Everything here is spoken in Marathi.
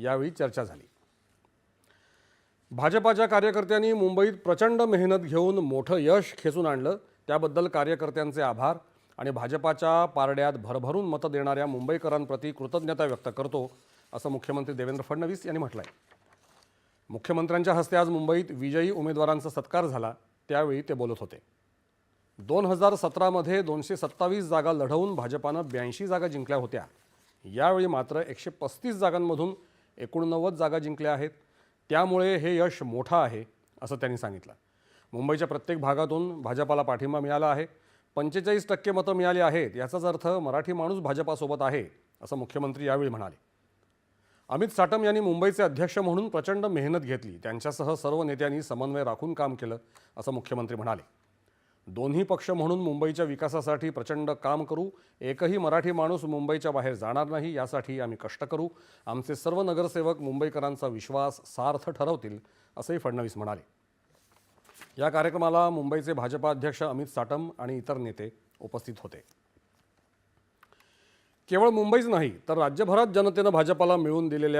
यावेळी चर्चा झाली. भाजपाच्या कार्यकर्त्यांनी मुंबईत प्रचंड मेहनत घेऊन मोठं यश खेचून आणलं. त्याबद्दल कार्यकर्त्यांचे आभार आणि भाजपाच्या पारड्यात भरभरून मतं देणाऱ्या मुंबईकरांप्रती कृतज्ञता व्यक्त करतो असं मुख्यमंत्री देवेंद्र फडणवीस यांनी म्हटलं आहे मुख्यमंत्र्यांच्या हस्ते आज मुंबईत विजयी उमेदवारांचा सत्कार झाला त्यावेळी ते बोलत होते. दोन हजार सतरामध्ये दोनशे सत्तावीस जागा लढवून भाजपानं ब्याऐंशी जागा जिंकल्या होत्या. यावेळी मात्र एकशे पस्तीस जागांमधून एकोणनव्वद जागा जिंकल्या आहेत. त्यामुळे हे यश मोठं आहे असं त्यांनी सांगितलं. मुंबईच्या प्रत्येक भागातून भाजपाला पाठिंबा मिळाला आहे. पंचेचाळीस टक्के मतं मिळाली आहेत याचाच अर्थ मराठी माणूस भाजपासोबत आहे असं मुख्यमंत्री यावेळी म्हणाले. अमित साटम यांनी मुंबईचे अध्यक्ष म्हणून प्रचंड मेहनत घेतली. त्यांच्यासह सर्व नेत्यांनी समन्वय राखून काम केलं असं मुख्यमंत्री म्हणाले. दोन्ही पक्ष म्हणून मुंबईच्या विकासासाठी प्रचंड काम करू. एकही मराठी माणूस मुंबईच्या बाहेर जाणार नाही यासाठी आम्ही कष्ट करू. आमचे सर्व नगरसेवक मुंबईकरांचा विश्वास सार्थ ठरवतील असंही फडणवीस म्हणाले. या कार्यक्रमाला मुंबईचे भाजपा अध्यक्ष अमित साटम आणि इतर नेते उपस्थित होते. केवळ मुंबईच नाही तर राज्यभरात जनतेनं भाजपाला मिळवून दिलेल्या